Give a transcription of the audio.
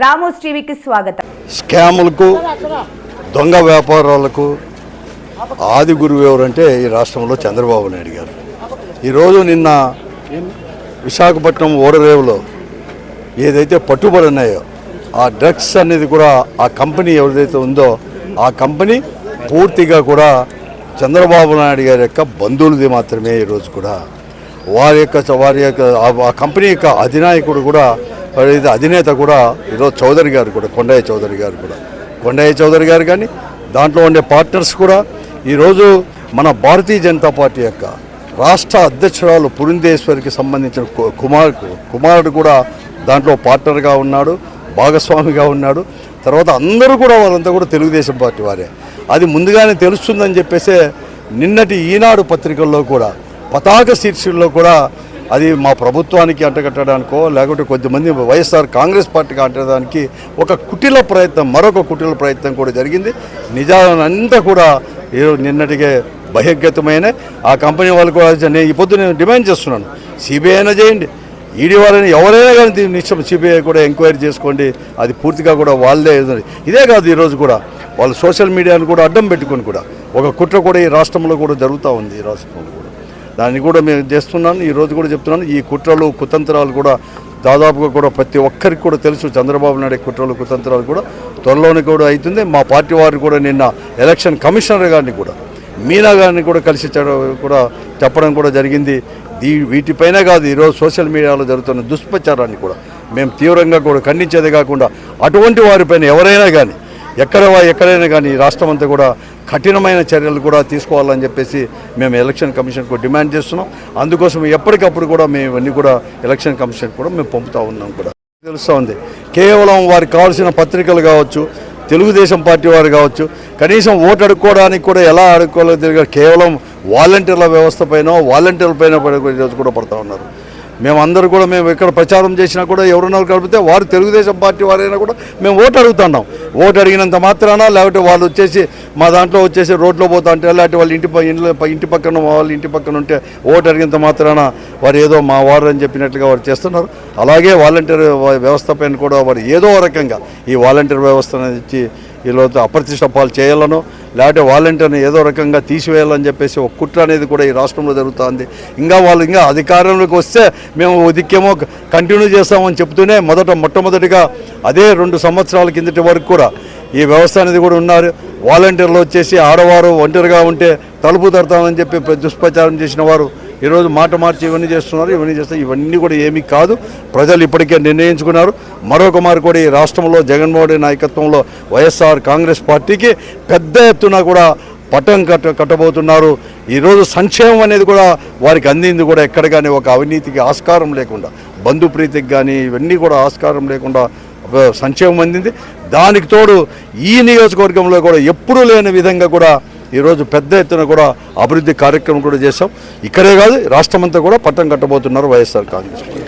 Ramos టీవీకి స్వాగతం. స్కాములకు దొంగ వ్యాపారాలకు ఆది గురువు ఎవరంటే ఈ రాష్ట్రంలో చంద్రబాబు నాయుడు గారు. ఈరోజు నిన్న విశాఖపట్నం ఓడరేవులో ఏదైతే పట్టుబడి ఉన్నాయో ఆ డ్రగ్స్ అనేది కూడా ఆ కంపెనీ ఎవరిదైతే ఉందో ఆ కంపెనీ పూర్తిగా కూడా చంద్రబాబు నాయుడు గారి యొక్క బంధువులది మాత్రమే ఈరోజు కూడా. వారి యొక్క వారి యొక్క ఆ- ఆ కంపెనీ యొక్క అధినాయకుడు కూడా ఏదైతే అధినేత కూడా ఈరోజు చౌదరి గారు కూడా కొండయ్య చౌదరి గారు కూడా. కొండయ్య చౌదరి గారు కానీ దాంట్లో ఉండే పార్ట్నర్స్ కూడా ఈరోజు మన భారతీయ జనతా పార్టీ యొక్క రాష్ట్ర అధ్యక్షురాలు పురంధేశ్వరికి సంబంధించిన కు- కుమార్ కుమారుడు కూడా దాంట్లో పార్ట్నర్గా ఉన్నాడు భాగస్వామిగా ఉన్నాడు. తర్వాత అందరూ కూడా వాళ్ళంతా కూడా తెలుగుదేశం పార్టీ వారే. అది ముందుగానే తెలుస్తుందని చెప్పేసే నిన్నటి ఈనాడు పత్రికల్లో కూడా పతాక శీర్షికల్లో కూడా అది మా ప్రభుత్వానికి అంటగట్టడానికో లేకుంటే కొద్దిమంది వైఎస్ఆర్ కాంగ్రెస్ పార్టీకి అంటడానికి ఒక కుటిల ప్రయత్నం మరొక కుటిల ప్రయత్నం కూడా జరిగింది. నిజానంతా కూడా ఈరోజు నిన్నటికే బహిర్గతమైన ఆ కంపెనీ వాళ్ళు కూడా నేను ఈ పొద్దు నేను డిమాండ్ చేస్తున్నాను. సిబిఐ అయినా చేయండి. ఈడీ వాళ్ళని ఎవరైనా కానీ నిశ్చయం సిబిఐ కూడా ఎంక్వైరీ చేసుకోండి. అది పూర్తిగా కూడా వాళ్ళే ఇదే కాదు ఈరోజు కూడా వాళ్ళు సోషల్ మీడియాను కూడా అడ్డం పెట్టుకొని కూడా ఒక కుట్ర కూడా ఈ రాష్ట్రంలో కూడా జరుగుతూ ఉంది ఈ రాష్ట్రంలో. దాన్ని కూడా మేము చేస్తున్నాను ఈ రోజు కూడా చెప్తున్నాను ఈ కుట్రలు కుతంత్రాలు కూడా దాదాపుగా కూడా ప్రతి ఒక్కరికి కూడా తెలుసు. చంద్రబాబు నాయుడు కుట్రలు కుతంత్రాలు కూడా త్వరలోనే కూడా అవుతుంది. మా పార్టీ వారు కూడా నిన్న ఎలక్షన్ కమిషనర్ గారిని కూడా మీనా గారిని కూడా కలిసి కూడా చెప్పడం కూడా జరిగింది. దీ వీటిపైన కాదు ఈరోజు సోషల్ మీడియాలో జరుగుతున్న దుష్ప్రచారాన్ని కూడా మేము తీవ్రంగా కూడా ఖండించేదే కాకుండా అటువంటి వారిపైన ఎవరైనా కానీ ఎక్కడ ఎక్కడైనా కానీ రాష్ట్రం అంతా కూడా కఠినమైన చర్యలు కూడా తీసుకోవాలని చెప్పేసి మేము ఎలక్షన్ కమిషన్కు డిమాండ్ చేస్తున్నాం. అందుకోసం ఎప్పటికప్పుడు కూడా మేము ఇవన్నీ కూడా ఎలక్షన్ కమిషన్ కూడా మేము పంపుతూ ఉన్నాం కూడా. తెలుస్తూ ఉంది. కేవలం వారికి కావాల్సిన పత్రికలు కావచ్చు తెలుగుదేశం పార్టీ వారు కావచ్చు కనీసం ఓటు అడుక్కోవడానికి కూడా ఎలా అడుక్కోవాలో తెలియదు కేవలం వాలంటీర్ల వ్యవస్థ పైన వాలంటీర్ల పైన కూడా పడుతూ ఉన్నారు. మేమందరూ కూడా మేము ఇక్కడ ప్రచారం చేసినా కూడా ఎవరున్నారు కలిపితే వారు తెలుగుదేశం పార్టీ వారైనా కూడా మేము ఓటు అడుగుతున్నాం ఓటు అడిగినంత మాత్రాన లేకపోతే వాళ్ళు వచ్చేసి మా దాంట్లో వచ్చేసి రోడ్లో పోతా అంటే లేకపోతే వాళ్ళ ఇంటి ప- ఇంట్లో ఇంటి పక్కన వాళ్ళ ఇంటి పక్కన ఉంటే ఓటు అడిగినంత మాత్రాన వారు ఏదో మా వారు అని చెప్పినట్లుగా వారు చేస్తున్నారు. అలాగే వాలంటీర్ వ్యవస్థ పైన కూడా వారు ఏదో రకంగా ఈ వాలంటీర్ వ్యవస్థ అనేది ఇచ్చి అప్రతిష్ట పాలు చేయాలను. లేకపోతే వాలంటీర్ని ఏదో రకంగా తీసివేయాలని చెప్పేసి ఒక కుట్ర అనేది కూడా ఈ రాష్ట్రంలో జరుగుతుంది. ఇంకా వాళ్ళు ఇంకా అధికారంలోకి వస్తే మేము ఉదిక్యమో కంటిన్యూ చేస్తామని చెప్తూనే మొదట మొట్టమొదటిగా అదే రెండు సంవత్సరాల కిందటి వరకు కూడా ఈ వ్యవస్థ అనేది కూడా ఉన్నారు. వాలంటీర్లు వచ్చేసి ఆడవారు ఒంటరిగా ఉంటే తలుపు తడతామని చెప్పి దుష్ప్రచారం చేసిన వారు ఈరోజు మాట మార్చి ఇవన్నీ చేస్తున్నారు ఇవన్నీ చేస్తారు ఇవన్నీ కూడా ఏమీ కాదు. ప్రజలు ఇప్పటికే నిర్ణయించుకున్నారు. మరొక మారు కూడా ఈ రాష్ట్రంలో జగన్మోహన్ నాయకత్వంలో వైఎస్ఆర్ కాంగ్రెస్ పార్టీకి పెద్ద ఎత్తున కూడా పట్టం కట్ట కట్టబోతున్నారు. ఈరోజు సంక్షేమం అనేది కూడా వారికి అందింది కూడా ఎక్కడ కానీ ఒక అవినీతికి ఆస్కారం లేకుండా బంధుప్రీతికి కానీ ఇవన్నీ కూడా ఆస్కారం లేకుండా ఒక సంక్షేమం అందింది. దానికి తోడు ఈ నియోజకవర్గంలో కూడా ఎప్పుడూ లేని విధంగా కూడా ఈరోజు పెద్ద ఎత్తున కూడా అభివృద్ధి కార్యక్రమం కూడా చేశాం. ఇక్కడే కాదు రాష్ట్రమంతా కూడా పట్టం కట్టబోతున్నారు వైఎస్ఆర్ కాంగ్రెస్. పార్టీ